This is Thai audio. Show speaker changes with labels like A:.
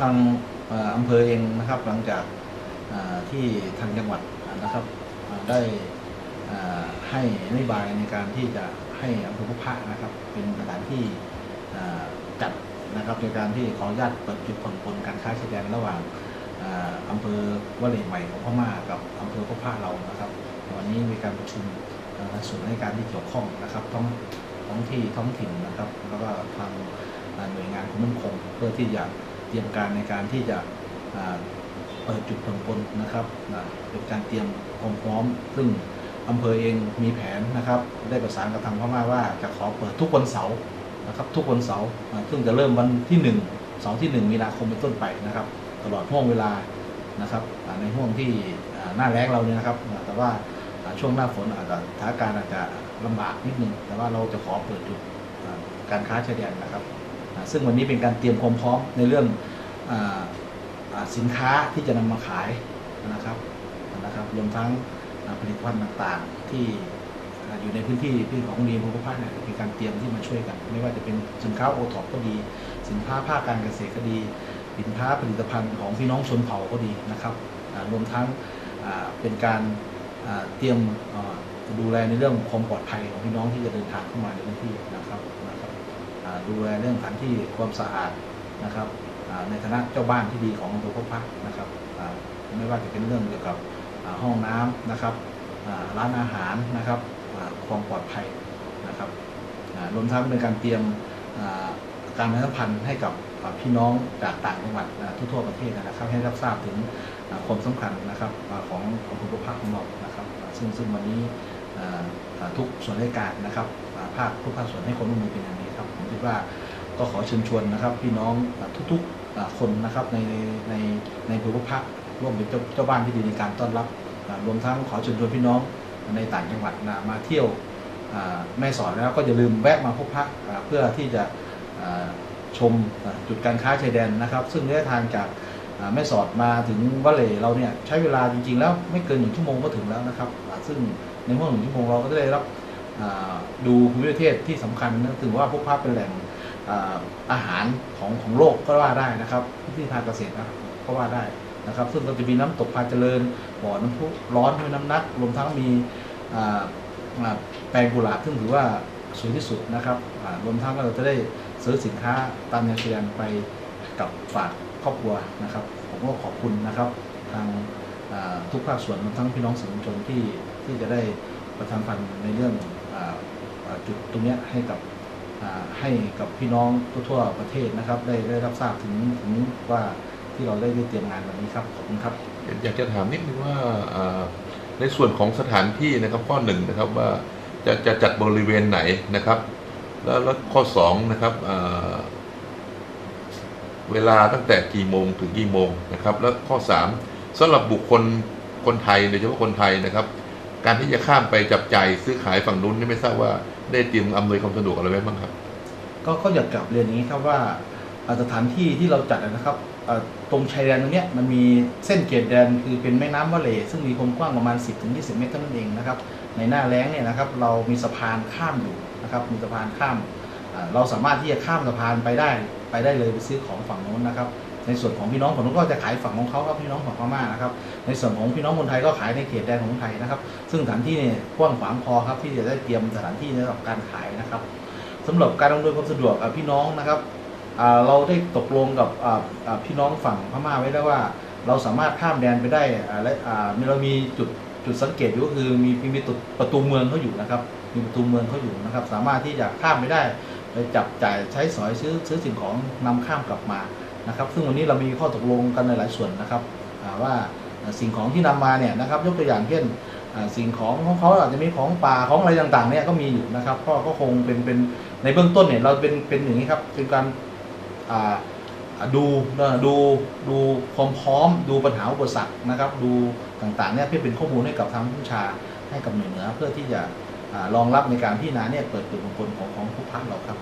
A: ทางอำเภอเองนะครับ หลังจากที่ทางจังหวัดนะครับได้ให้นโยบายในการที่จะให้อำเภอพบพระนะครับ เป็นสถานที่จัดนะครับในการที่ขออนุญาตเปิดจุดผ่อนปลนการค้าชายแดนระหว่างอำเภอวะเลใหม่ของพม่ากับอำเภอพบพระเรานะครับวันนี้มีการประชุมส่วนในการที่เกี่ยวข้องนะครับท้องท้องที่ท้องถิ่นนะครับ แล้วก็ทางหน่วยงานความมั่นคงเพื่อที่จะ เตรียมการในการที่จะเปิดจุดผ่อนปลนนะครับเป็นการเตรียมความพร้อม ซึ่งอำเภอเองมีแผนนะครับ ได้ประสานกับทางพม่าว่าจะขอเปิดทุกวันเสาร์นะครับ ทุกวันเสาร์ซึ่งจะเริ่มวันที่หนึ่งเสาร์ที่หนึ่งมีนาคมเป็นต้นไปนะครับ ตลอดห่วงเวลานะครับในห่วงที่หน้าแล้งเราเนี่ยนะครับ แต่ว่าช่วงหน้าฝนอาจจะสถานการณ์อาจจะลำบากนิดนึง แต่ว่าเราจะขอเปิดจุดการค้าชายแดนนะครับ ซึ่งวันนี้เป็นการเตรียมความพร้อมในเรื่องอสินค้าที่จะนำมาขายนะครับนะครับรวมทั้งผลิตภัณฑ์ต่างๆ ที่อยู่ในพื้นที่ที่ของดีมภูมิภาคเนี่ยเป็นการเตรียมที่มาช่วยกัน ไม่ว่าจะเป็นสินค้าโอท็อปก็ดี สินค้าภาคการเกษตรก็ดี สินค้าผลิตภัณฑ์ของพี่น้องชนเผ่าก็ดีนะครับรวมทั้งเป็นการเตรียมดูแลในเรื่องความปลอดภัยของพี่น้องที่จะเดินทางเข้ามาในพื้นที่นะครับนะครับ ดูแลเรื่องสถานที่ความสะอาดนะครับในฐานะเจ้าบ้านที่ดีของอำเภอพบพระนะครับไม่ว่าจะเป็นเรื่องเกี่ยวกับห้องน้ำนะครับร้านอาหารนะครับความปลอดภัยนะครับรวมทั้งเป็นการเตรียมการประชาสัมพันธ์ให้กับพี่น้องจากต่างจังหวัดทั่วประเทศนะครับ ให้รับทราบถึงความสำคัญนะครับของของภูมิภาคของเรานะครับ ซึ่งซึ่งวันนี้ ทุกส่วนราชการนะครับภาคทุกภาคส่วนให้ความร่วมมือเป็นอย่างดีครับผมคิดว่าก็ขอเชิญชวนนะครับ พี่น้องทุกๆคนนะครับในในในภูมิภาคร่วมเป็นเจ้าเจ้าบ้านที่ดีในการต้อนรับ รวมทั้งขอเชิญชวนพี่น้องในต่างจังหวัดมาเที่ยวแม่สอดแล้วก็อย่าลืมแวะมาพบพระเพื่อที่จะชมจุดการค้าชายแดนนะครับ ซึ่งระยะทางจากแม่สอดมาถึงวะเลเราเนี่ยใช้เวลาจริงๆ แล้วไม่เกินหนึ่งชั่วโมงก็ถึงแล้วนะครับ ซึ่ง ในห่วงหนึ่งชั่วโมงเราก็ได้รับดูภูมิประเทศที่สำคัญนะถือว่าพวกภาพเป็นแหล่งอาอาหารของของโลกก็ว่าได้นะครับที่ทางเกษตรนะครับก็ว่าได้นะครับ ซึ่งก็จะมีน้ำตกพาเจริญบ่อน้ำพุร้อนด้วยน้ำนัก รวมทั้งมีแปลงกุหลาบซึ่งถือว่าสวยที่สุดนะครับรวมทั้งเราจะได้ซื้อสินค้าตามแนวชายแดนไปกับฝากครอบครัวนะครับ ผมก็ขอบคุณนะครับ ทางทุกภาคส่วนรวมทั้งพี่น้องสื่อมวลชนที่ ที่จะได้ประชาสัมพันธ์ในเรื่องจุดตรงนี้ให้กับให้กับพี่น้องทั่วประเทศนะครับ ได้ได้รับทราบถึงถึงว่าที่เราได้ได้เตรียมงานวันนี้ครับขอบคุณครับ
B: อยากจะถามนิดนึงว่าในส่วนของสถานที่นะครับข้อหนึ่งนะครับว่าจะจะจัดบริเวณไหนนะครับ แล้วแล้วข้อสองนะครับเวลาตั้งแต่กี่โมงถึงกี่โมงนะครับ แล้วข้อสามสำหรับบุคคลคนไทยโดยเฉพาะคนไทยนะครับ การที่จะข้ามไปจับจ่ายซื้อขายฝั่งนู้นนี่ไม่ทราบว่าได้เตรียมอำนวยความสะดวกอะไรไว้บ้างครับ
A: ก็ก็อยากกลับเรียนอย่างนี้ครับว่าอ่าสถานที่ที่เราจัดนะครับตรงชายแดนตรงนี้มันมีเส้นเขตแดนคือเป็นแม่น้ำวะเล ซึ่งมีความกว้างประมาณ 10-20 เมตรเท่านั้นเองนะครับ ในหน้าแล้งเนี่ยนะครับ เรามีสะพานข้ามอยู่นะครับ มีสะพานข้าม เราสามารถที่จะข้ามสะพานไปได้ ไปได้เลยไปซื้อของฝั่งโน้นนะครับ ในส่วนของพี่น้องฝั่งโน้นก็จะขายฝั่งของเขาครับพี่น้องฝั่งพม่านะครับ ในส่วนของพี่น้องคนไทยก็ขายในเขตแดนของไทยนะครับ ซึ่งสถานที่เนี่ยกว้างขวางพอครับที่จะได้เตรียมสถานที่สำหรับการขายนะครับสำหรับการอำนวยความสะดวกอะพี่น้องนะครับเราได้ตกลงกับพี่น้องฝั่งพม่าไว้แล้วว่า เราสามารถข้ามแดนไปได้และเรามีจุดจุดสังเกตอยู่ก็คือมีมีประตูเมืองเขาอยู่นะครับ มีประตูเมืองเขาอยู่นะครับ สามารถที่จะข้ามไปได้ไปจับจ่ายใช้สอยซื้อซื้อสิ่งของนำข้ามกลับมา นะครับ ซึ่งวันนี้เรามีข้อตกลงกันในหลายส่วนนะครับว่าสิ่งของที่นำมาเนี่ยนะครับ ยกตัวอย่างเช่นสิ่งของของเขาอาจจะมีของป่าของอะไรต่างๆเนี่ยก็มีอยู่นะครับ ก็ก็คงเป็นเป็นในเบื้องต้นเนี่ยเราเป็นเป็นอย่างนี้ครับเป็นการดูดูดูความพร้อม ดูปัญหาอุปสรรคนะครับ ดูต่างๆเนี่ยเพื่อเป็นข้อมูลให้กับทางผู้ชาให้กับหน่วยเหนือเพื่อที่จะรองรับในการพิจารณาเนี่ยเปิดจุดมงคลของของผู้พักเราครับ